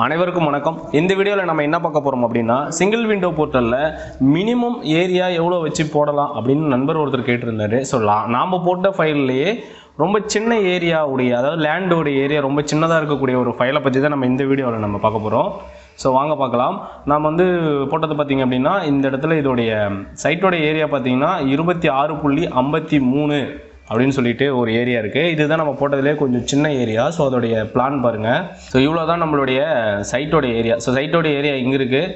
அனைவருக்கும் வணக்கம். இந்த வீடியோவில் நம்ம என்ன பார்க்க போகிறோம் அப்படின்னா சிங்கிள் விண்டோ போர்ட்டலில் மினிமம் ஏரியா எவ்வளோ வச்சு போடலாம் அப்படின்னு நண்பர் ஒருத்தர் கேட்டிருந்தாரு. ஸோ நாம் போட்ட ஃபைல்லையே ரொம்ப சின்ன ஏரியாவுடைய அதாவது லேண்டோடைய ஏரியா ரொம்ப சின்னதாக இருக்கக்கூடிய ஒரு ஃபைலை பற்றி தான் நம்ம இந்த வீடியோவில் நம்ம பார்க்க போகிறோம் ஸோ வாங்க பார்க்கலாம். நாம் வந்து போட்டது பார்த்தீங்க அப்படின்னா இந்த இடத்துல இதோடைய சைட்டோட ஏரியா பார்த்தீங்கன்னா இருபத்தி ஆறு புள்ளி ஐம்பத்தி மூணு அப்படின்னு சொல்லிட்டு ஒரு ஏரியா இருக்குது இதுதான் நம்ம போட்டதுலேயே கொஞ்சம் சின்ன ஏரியா ஸோ அதோடைய பிளான் பாருங்கள் ஸோ இவ்வளோ தான் நம்மளுடைய சைட்டோட ஏரியா ஸோ சைட்டோட ஏரியா இங்கே இருக்குது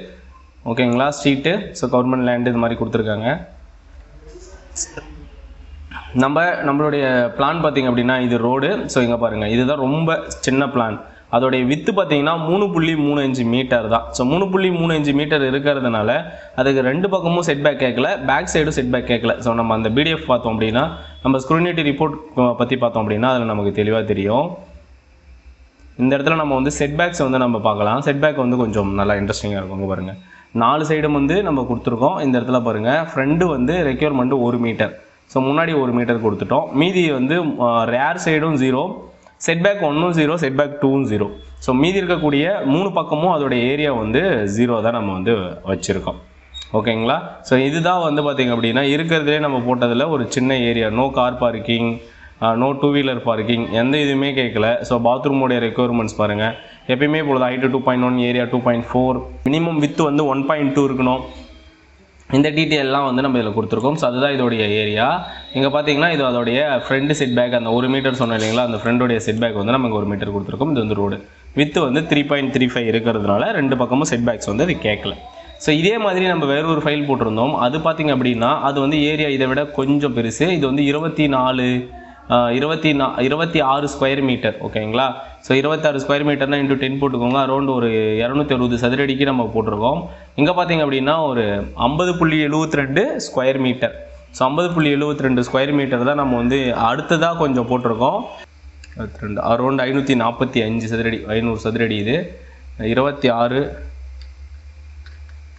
ஓகேங்களா ஸ்ட்ரீட்டு ஸோ கவர்மெண்ட் லேண்டு இது மாதிரி கொடுத்துருக்காங்க. நம்ம நம்மளுடைய பிளான் பார்த்தீங்க அப்படின்னா இது ரோடு ஸோ இங்கே பாருங்கள் இதுதான் ரொம்ப சின்ன பிளான் அதோடைய வித்து பார்த்தீங்கன்னா மூணு புள்ளி மூணு அஞ்சு மீட்டர் தான். ஸோ மூணு புள்ளி மூணு அஞ்சு மீட்டர் இருக்கிறதுனால அதுக்கு ரெண்டு பக்கமும் செட் பேக் கேட்கல பேக் சைடும் செட் பேக் கேட்கல. ஸோ நம்ம அந்த பிடிஎஃப் பார்த்தோம் அப்படின்னா நம்ம ஸ்க்ரூனிட்டி ரிப்போர்ட் பற்றி பார்த்தோம் அப்படின்னா அதில் நமக்கு தெளிவாக தெரியும். இந்த இடத்துல நம்ம வந்து செட் பேக்ஸ் வந்து நம்ம பார்க்கலாம். செட் பேக் வந்து கொஞ்சம் நல்லா இன்ட்ரெஸ்டிங்காக இருக்கும் பாருங்கள் நாலு சைடும் வந்து நம்ம கொடுத்துருக்கோம். இந்த இடத்துல பாருங்கள் ஃப்ரண்ட்டு வந்து ரெக்யூர்மெண்ட்டு ஒரு மீட்டர் ஸோ முன்னாடி ஒரு மீட்டர் கொடுத்துட்டோம். மீதி வந்து ரேர் சைடும் ஜீரோ செட்பேக் ஒன்றும் ஜீரோ செட்பேக் டூவும் ஜீரோ ஸோ மீதி இருக்கக்கூடிய மூணு பக்கமும் அதோடைய ஏரியா வந்து ஜீரோ தான் நம்ம வந்து வச்சுருக்கோம். ஓகேங்களா ஸோ இதுதான் வந்து பார்த்திங்க அப்படின்னா இருக்கிறதுலே நம்ம போட்டதில் ஒரு சின்ன area no car parking no two wheeler parking எந்த இதுவுமே கேட்கல ஸோ பாத்ரூமோடைய ரெக்குயர்மெண்ட்ஸ் பாருங்கள் எப்பயுமே பொழுது height two point one area two point four minimum width வந்து ஒன் பாயிண்ட் டூ இருக்கணும். இந்த டீட்டெயிலெலாம் வந்து நம்ம இதில் கொடுத்துருக்கோம். ஸோ அதுதான் இதோடைய ஏரியா இங்கே பார்த்தீங்கன்னா இது அதோடைய ஃப்ரண்ட் செட் பேக் அந்த ஒரு மீட்டர் சொன்னோம் இல்லைங்களா? அந்த ஃப்ரெண்டோடைய செட் பேக் வந்து நமக்கு ஒரு மீட்டர் கொடுத்துருக்கோம். இது வந்து ரோடு வித்து வந்து த்ரீ பாயிண்ட் த்ரீ ஃபைவ் இருக்கிறதுனால ரெண்டு பக்கமும் செட் பேக்ஸ் வந்து அது கேட்கல. ஸோ இதே மாதிரி நம்ம வேற ஒரு ஃபைல் போட்டிருந்தோம். அது பார்த்தீங்க அப்படின்னா அது வந்து ஏரியா இதை விட கொஞ்சம் பெருசு. இது வந்து இருபத்தி நாலு இருபத்தி நா இருபத்தி ஆறு ஸ்கொயர் மீட்டர் ஓகேங்களா ஸோ இருபத்தாறு ஸ்கொயர் மீட்டர்னா இன்ட்டு டென் போட்டுக்கோங்க. அரௌண்ட் ஒரு இரநூத்தி அறுபது சதுரடிக்கு நம்ம போட்டிருக்கோம். இங்கே பார்த்தீங்க அப்படின்னா ஒரு ஐம்பது புள்ளி எழுபத்தி ரெண்டு ஸ்கொயர் மீட்டர் ஸோ ஐம்பது புள்ளி எழுபத்தி ரெண்டு ஸ்கொயர் மீட்டர் தான் நம்ம வந்து அடுத்ததாக கொஞ்சம் போட்டிருக்கோம். இருபத்தி ரெண்டு அரௌண்ட் ஐநூற்றி நாற்பத்தி அஞ்சு சதுரடி ஐநூறு சதுரடி இது. இருபத்தி ஆறு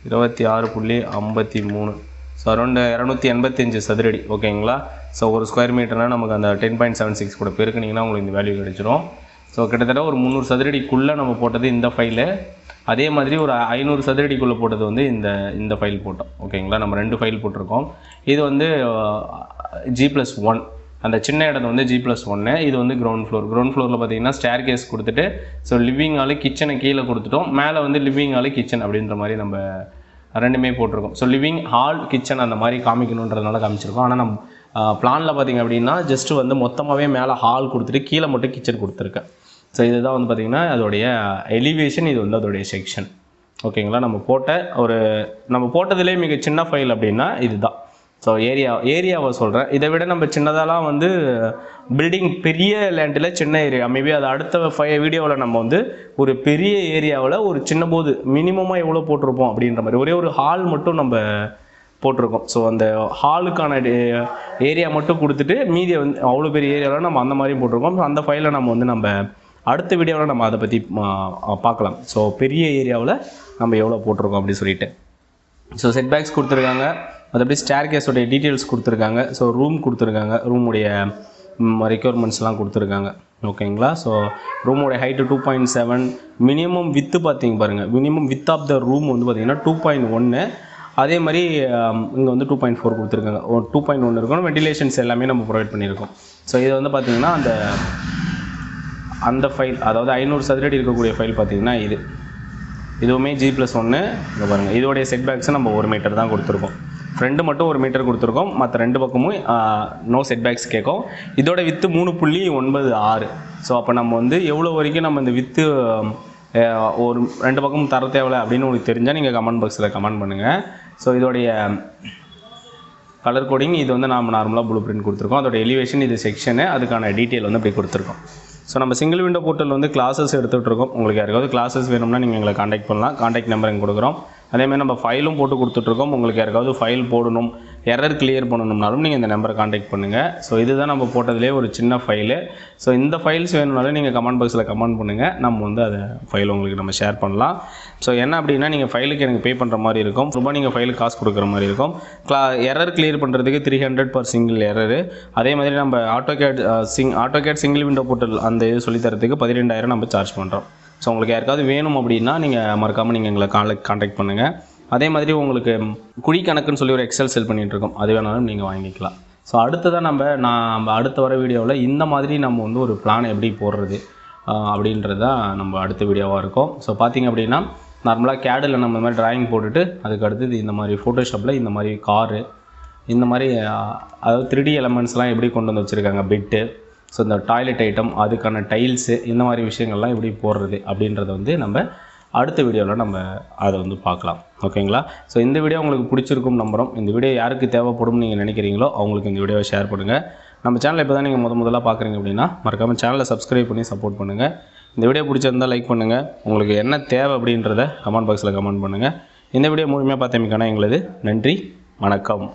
இருபத்தி ஆறு புள்ளி ஐம்பத்தி மூணு. ஸோ அரௌண்ட் uh, இரநூத்தி எண்பத்தஞ்சு சதுரடி ஓகேங்களா ஸோ ஒரு ஸ்கொயர் மீட்டர்னால் நமக்கு அந்த டென் பாயிண்ட் செவன் சிக்ஸ் கூட பெருக்குனிங்கன்னா உங்களுக்கு இந்த வேல்யூ கிடச்சிரும். ஸோ கிட்டத்தட்ட ஒரு முந்நூறு சதுரடிக்குள்ளே நம்ம போட்டது இந்த ஃபைலு அதே மாதிரி ஒரு ஐநூறு சதுரடிக்குள்ளே போட்டது வந்து இந்த இந்த ஃபைல் போட்டோம் ஓகேங்களா நம்ம ரெண்டு ஃபைல் போட்டிருக்கோம். இது வந்து ஜி ப்ளஸ் ஒன் அந்த சின்ன இடம் வந்து ஜி ப்ளஸ் ஒன்று இது வந்து கிரவுண்ட் ஃப்ளோர் கிரவுண்ட் ஃப்ளோரில் பார்த்தீங்கன்னா ஸ்டேர் கேஸ் கொடுத்துட்டு ஸோ லிவிங் ஆளு கிச்சனை கீழே கொடுத்துட்டோம். மேலே வந்து லிவிங் ஹாலு கிச்சன் அப்படின்ற மாதிரி நம்ம ரெண்டுமே போட்டிருக்கோம். ஸோ லிவிங் ஹால் கிச்சன் அந்த மாதிரி காமிக்கணுன்றதுனால காமிச்சிருக்கோம். ஆனால் நம்ம பிளானில் பார்த்தீங்க அப்படின்னா ஜஸ்ட் வந்து மொத்தமாகவே மேலே ஹால் கொடுத்துட்டு கீழே மட்டும் கிச்சன் கொடுத்துருக்கேன். ஸோ இதுதான் வந்து பார்த்திங்கன்னா அதோடைய எலிவேஷன் இது வந்து அதோடைய செக்ஷன் ஓகேங்களா நம்ம போட்ட ஒரு நம்ம போட்டதுலேயே மிக சின்ன ஃபைல் அப்படின்னா இதுதான். ஸோ ஏரியா ஏரியாவை சொல்கிறேன் இதை விட நம்ம சின்னதாலாம் வந்து பில்டிங் பெரிய லேண்டில் சின்ன ஏரியா மேபி அது அடுத்த ஃபை வீடியோவில் நம்ம வந்து ஒரு பெரிய ஏரியாவில் ஒரு சின்ன போது மினிமமாக எவ்வளோ போட்டிருப்போம் அப்படின்ற மாதிரி. ஒரே ஒரு ஹால் மட்டும் நம்ம போட்டிருக்கோம். ஸோ அந்த ஹாலுக்கான ஏரியா மட்டும் கொடுத்துட்டு மீதி வந்து அவ்வளோ பெரிய ஏரியாவில் நம்ம அந்த மாதிரியும் போட்டிருக்கோம். ஸோ அந்த ஃபைலை நம்ம வந்து நம்ம அடுத்த வீடியோவில் நம்ம அதை பற்றி பார்க்கலாம். ஸோ பெரிய ஏரியாவில் நம்ம எவ்வளோ போட்டிருக்கோம் அப்படின்னு சொல்லிட்டு. ஸோ செட் பேக்ஸ் கொடுத்துருக்காங்க. மற்றபடி ஸ்டேர் கேஸோடைய டீட்டெயில்ஸ் கொடுத்துருக்காங்க. ஸோ ரூம் கொடுத்துருக்காங்க. ரூமுடைய ரெக்யர்மெண்ட்ஸ்லாம் கொடுத்துருக்காங்க. ஓகேங்களா so ரூமோடைய height two point seven minimum width பார்த்தீங்க பாருங்கள் minimum width of the room வந்து பார்த்திங்கன்னா டூ பாயிண்ட் ஒன்று அதே மாதிரி இங்கே வந்து டூ பாயிண்ட் ஃபோர் கொடுத்துருக்காங்க. டூ பாயிண்ட் ஒன்று இருக்கணும். வெண்டிலேஷன்ஸ் எல்லாமே நம்ம ப்ரொவைட் பண்ணியிருக்கோம். ஸோ இது வந்து பார்த்தீங்கன்னா அந்த அந்த ஃபைல் அதாவது ஐநூறு சதுரடி இருக்கக்கூடிய ஃபைல் பார்த்திங்கன்னா இது. இதுவுமே ஜி ப்ளஸ் ஒன்று இங்கே பாருங்கள் இதோடைய செட் பேக்ஸை நம்ம ஒரு மீட்டர் தான் கொடுத்துருக்கோம். ஃப்ரெண்டு மட்டும் ஒரு மீட்டர் கொடுத்துருக்கோம். மற்ற ரெண்டு பக்கமும் நோ செட் பேக்ஸ் கேட்கும். இதோட வித்து மூணு புள்ளி ஒன்பது ஆறு. ஸோ அப்போ நம்ம வந்து எவ்வளோ வரைக்கும் நம்ம இந்த வித்து ஒரு ரெண்டு பக்கமும் தர தேவையில்ல அப்படின்னு உங்களுக்கு தெரிஞ்சால் நீங்கள் கமெண்ட் பாக்ஸில் கமெண்ட் பண்ணுங்கள் ஸோ இதோடைய கலர் கோடிங் இது வந்து நம்ம நார்மலாக ப்ளூ பிரிண்ட் கொடுத்துருக்கோம். அதோட எலிவேஷன் இது செக்ஷனு அதுக்கான டீட்டெயில் வந்து இப்படி கொடுத்துருக்கோம். ஸோ நம்ம சிங்கிள் விண்டோ போர்ட்டல் வந்து கிளாஸஸ் எடுத்துகிட்டு இருக்கோம். உங்களுக்கு யாருக்காவது கிளாஸஸ் வேணும்னா நீங்கள் எங்களை காண்டாக்ட் பண்ணலாம். காண்டாக்ட் நம்பர் எங்கே கொடுக்குறோம். அதேமாதிரி நம்ம ஃபைலும் போட்டு கொடுத்துட்ருக்கோம். உங்களுக்கு யாருக்காவது ஃபைல் போடணும் எரர் கிளியர் பண்ணணும்னாலும் நீங்கள் இந்த நம்பரை காண்டாக்ட் பண்ணுங்கள் ஸோ இதுதான் நம்ம போட்டதுலேயே ஒரு சின்ன ஃபைலு ஸோ இந்த ஃபைல்ஸ் வேணும்னாலும் நீங்கள் கமெண்ட் பாக்ஸில் கமெண்ட் பண்ணுங்கள் நம்ம வந்து அதை ஃபைல் உங்களுக்கு நம்ம ஷேர் பண்ணலாம். ஸோ என்ன அப்படின்னா நீங்கள் ஃபைலுக்கு எனக்கு பே பண்ணுற மாதிரி இருக்கும். ரொம்ப நீங்கள் ஃபைலுக்கு காசு கொடுக்குற மாதிரி இருக்கும். கிளா எரர் கிளியர் பண்ணுறதுக்கு three hundred per single error அதே மாதிரி நம்ம ஆட்டோகேட் சிங் AutoCAD single window portal அந்த இது சொல்லித்தரத்துக்கு பதினெண்டாயிரம் பதிரெண்டாயிரம் நம்ம சார்ஜ் பண்ணுறோம் ஸோ உங்களுக்கு யாருக்காவது வேணும் அப்படின்னா நீங்கள் மறக்காமல் நீங்கள் எங்களை காலை கான்டாக்ட் பண்ணுங்கள் அதே மாதிரி உங்களுக்கு குழி கணக்குன்னு சொல்லி ஒரு எக்ஸல் செல் பண்ணிகிட்ருக்கோம் அது வேணாலும் நீங்கள் வாங்கிக்கலாம். ஸோ அடுத்ததாக நம்ம நான் நம்ம அடுத்த வர வீடியோவில் இந்த மாதிரி நம்ம வந்து ஒரு பிளான் எப்படி போடுறது அப்படின்றது தான் நம்ம அடுத்த வீடியோவாக இருக்கும். ஸோ பார்த்தீங்க அப்படின்னா நார்மலாக கேடில் நம்ம இந்த மாதிரி டிராயிங் போட்டுட்டு அதுக்கு அடுத்தது இந்த மாதிரி ஃபோட்டோஷாப்பில் இந்த மாதிரி காரு இந்த மாதிரி அதாவது த்ரீ டி எலமெண்ட்ஸ்லாம் எப்படி கொண்டு வந்து வச்சுருக்காங்க? பெட்டு ஸோ இந்த டாய்லெட் ஐட்டம் அதுக்கான டைல்ஸு இந்த மாதிரி விஷயங்கள்லாம் எப்படி போடுறது அப்படின்றத வந்து நம்ம அடுத்த வீடியோவில் நம்ம அதை வந்து பார்க்கலாம். ஓகேங்களா ஸோ இந்த வீடியோ உங்களுக்கு பிடிச்சிருக்கும் நம்புகிறோம் இந்த வீடியோ யாருக்கு தேவைப்படும் நீங்கள் நினைக்கிறீங்களோ அவங்களுக்கு இந்த வீடியோவை ஷேர் பண்ணுங்கள் நம்ம சேனலை இப்போ தான் நீங்கள் முத முதல்ல பார்க்குறீங்க அப்படின்னா மறக்காமல் சேனலை சப்ஸ்கிரைப் பண்ணி சப்போர்ட் பண்ணுங்கள் இந்த வீடியோ பிடிச்சிருந்தால் லைக் பண்ணுங்கள் உங்களுக்கு என்ன தேவை அப்படின்றத கமெண்ட் பாக்ஸில் கமெண்ட் பண்ணுங்கள் இந்த வீடியோ முழுமையாக பார்த்தமைக்கான எங்களது நன்றி வணக்கம்.